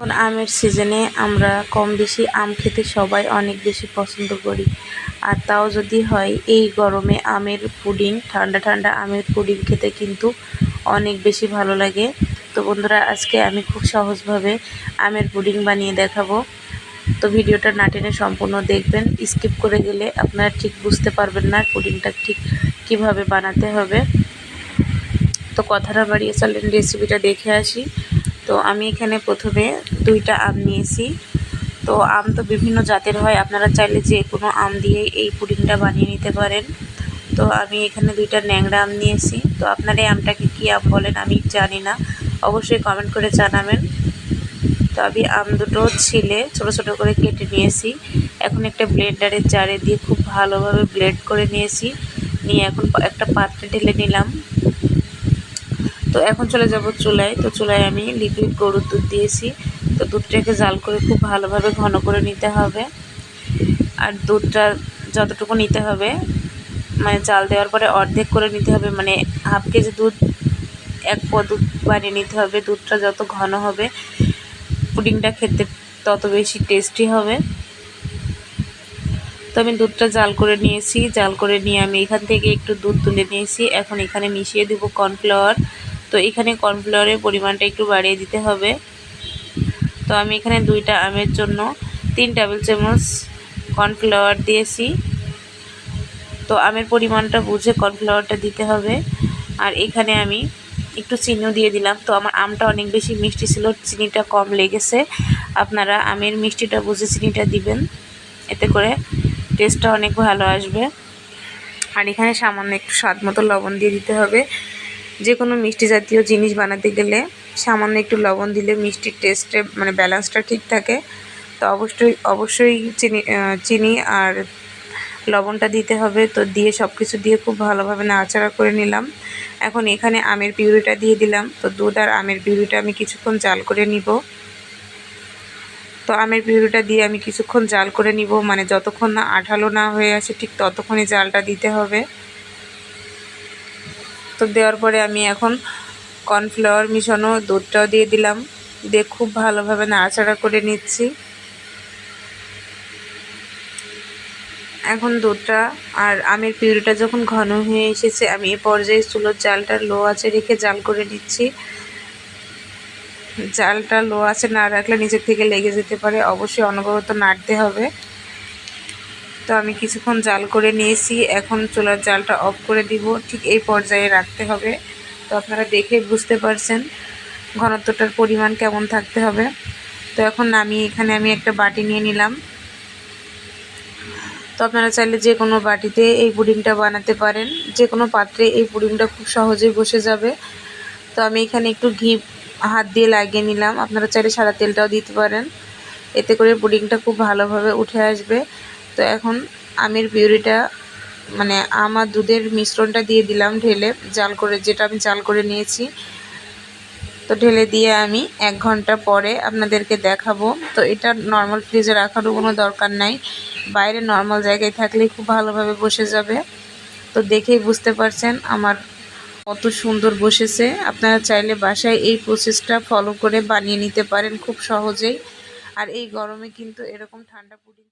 এখন আমের সিজনে আমরা কম বেশি আম খেতে সবাই অনেক বেশি পছন্দ করি। আর তাও যদি হয়, এই গরমে আমের পুডিং, ঠান্ডা ঠান্ডা আমের পুডিং খেতে কিন্তু অনেক বেশি ভালো লাগে। তো বন্ধুরা, আজকে আমি খুব সহজভাবে আমের পুডিং বানিয়ে দেখাবো। তো ভিডিওটা না টেনে সম্পূর্ণ দেখবেন। স্কিপ করে গেলে আপনারা ঠিক বুঝতে পারবেন না পুডিংটা ঠিক কীভাবে বানাতে হবে। তো কথাটা বাড়িয়ে চলেন রেসিপিটা দেখে আসি। তো আমি এখানে প্রথমে দুইটা আম নিয়েছি। তো আম তো বিভিন্ন জাতের হয়, আপনারা চাইলে যে কোনো আম দিয়ে এই পুডিংটা বানিয়ে নিতে পারেন। তো আমি এখানে দুইটা ন্যাংরা আম নিয়েছি। তো আপনারা এই আমটাকে কী আম বলেন আমি জানি না, অবশ্যই কমেন্ট করে জানাবেন। তো আমি আম দুটো ছিলে ছোটো ছোটো করে কেটে নিয়েছি। এখন একটা ব্লেন্ডারের জারে দিয়ে খুব ভালোভাবে ব্লেন্ড করে নিয়েছি। নিয়ে এখন একটা পাত্রে ঢেলে নিলাম। তো এখন চলে যাব চুলায়। তো চুলায় আমি লিকুইড গরুর দুধ দিয়েছি। তো দুধটাকে জাল করে খুব ভালোভাবে ঘন করে নিতে হবে। আর দুধটা যতটুকু নিতে হবে মানে জাল দেওয়ার পরে অর্ধেক করে নিতে হবে। মানে হাফ কেজি দুধ, এক প দুধ বানিয়ে নিতে হবে। দুধটা যত ঘন হবে, পুডিংটা খেতে তত বেশি টেস্টি হবে। তো আমি দুধটা জাল করে নিয়েছি। জাল করে নিয়ে আমি এখান থেকে একটু দুধ তুলে নিয়েছি। এখন এখানে মিশিয়ে দেবো কর্নফ্লাওয়ার তো এখানে কর্নফ্লাওয়ারের পরিমাণটা একটু বাড়িয়ে দিতে হবে। তো আমি এখানে দুইটা আমের জন্য তিন টেবিল চামচ কর্নফ্লাওয়ার দিয়েছি। তো আমের পরিমাণটা বুঝে কর্নফ্লাওয়ারটা দিতে হবে। আর এখানে আমি একটু চিনিও দিয়ে দিলাম। তো আমার আমটা অনেক বেশি মিষ্টি ছিল, চিনিটা কম লেগেছে। আপনারা আমের মিষ্টিটা বুঝে চিনিটা দিবেন। এতে করে টেস্টটা অনেক ভালো আসবে। আর এখানে সামান্য একটু স্বাদ মতো লবণ দিয়ে দিতে হবে। যে কোনো মিষ্টি জাতীয় জিনিস বানাতে গেলে সামান্য একটু লবণ দিলে মিষ্টির টেস্টে মানে ব্যালেন্সটা ঠিক থাকে। তো অবশ্যই অবশ্যই চিনি চিনি আর লবণটা দিতে হবে। তো দিয়ে সব কিছু দিয়ে খুব ভালোভাবে নাড়াচাড়া করে নিলাম। এখন এখানে আমের পিউরিটা দিয়ে দিলাম। তো দুধ আর আমের পিউরিটা আমি কিছুক্ষণ জাল করে নিব। তো আমের পিউরিটা দিয়ে আমি কিছুক্ষণ জাল করে নিব। মানে যতক্ষণ না আঠালো না হয়ে আসে, ঠিক ততক্ষণই জালটা দিতে হবে। তো দেওয়ার পরে আমি এখন কর্নফ্লাওয়ার মিশানো দুধটাও দিয়ে দিলাম। দিয়ে খুব ভালোভাবে নাড়াচাড়া করে নিচ্ছি। এখন দুধটা আর আমের পিউরিটা যখন ঘন হয়ে এসেছে, আমি এ পর্যায়ে চুলোর জালটা লো আছে রেখে জাল করে নিচ্ছি। জালটা লো আছে না রাখলে নিচের থেকে লেগে যেতে পারে। অবশ্যই অনবরত নাড়তে হবে। তো আমি কিছুক্ষণ জাল করে নিয়েছি। এখন চুলার জালটা অফ করে দিব। ঠিক এই পর্যায়ে রাখতে হবে। তো আপনারা দেখে বুঝতে পারছেন ঘনত্বটার পরিমাণ কেমন থাকতে হবে। তো এখন আমি এখানে আমি একটা বাটি নিয়ে নিলাম। তো আপনারা চাইলে যে কোনো বাটিতে এই পুডিংটা বানাতে পারেন। যে কোনো পাত্রে এই পুডিংটা খুব সহজেই বসে যাবে। তো আমি এখানে একটু ঘি হাত দিয়ে লাগিয়ে নিলাম। আপনারা চাইলে সাদা তেলটাও দিতে পারেন। এতে করে পুডিংটা খুব ভালোভাবে উঠে আসবে। তো এখন আমের পিউরিটা মানে আমার দুধের মিশ্রণটা দিয়ে দিলাম ঢেলে, জাল করে, যেটা আমি জাল করে নিয়েছি। তো ঢেলে দিয়ে আমি এক ঘণ্টা পরে আপনাদেরকে দেখাবো। তো এটা নর্মাল ফ্রিজে রাখারও কোনো দরকার নাই। বাইরে নর্মাল জায়গায় থাকলে খুব ভালোভাবে বসে যাবে। তো দেখেই বুঝতে পারছেন আমার কত সুন্দর বসেছে। আপনারা চাইলে বাসায় এই প্রসেসটা ফলো করে বানিয়ে নিতে পারেন খুব সহজেই। আর এই গরমে কিন্তু এরকম ঠান্ডা পুডিং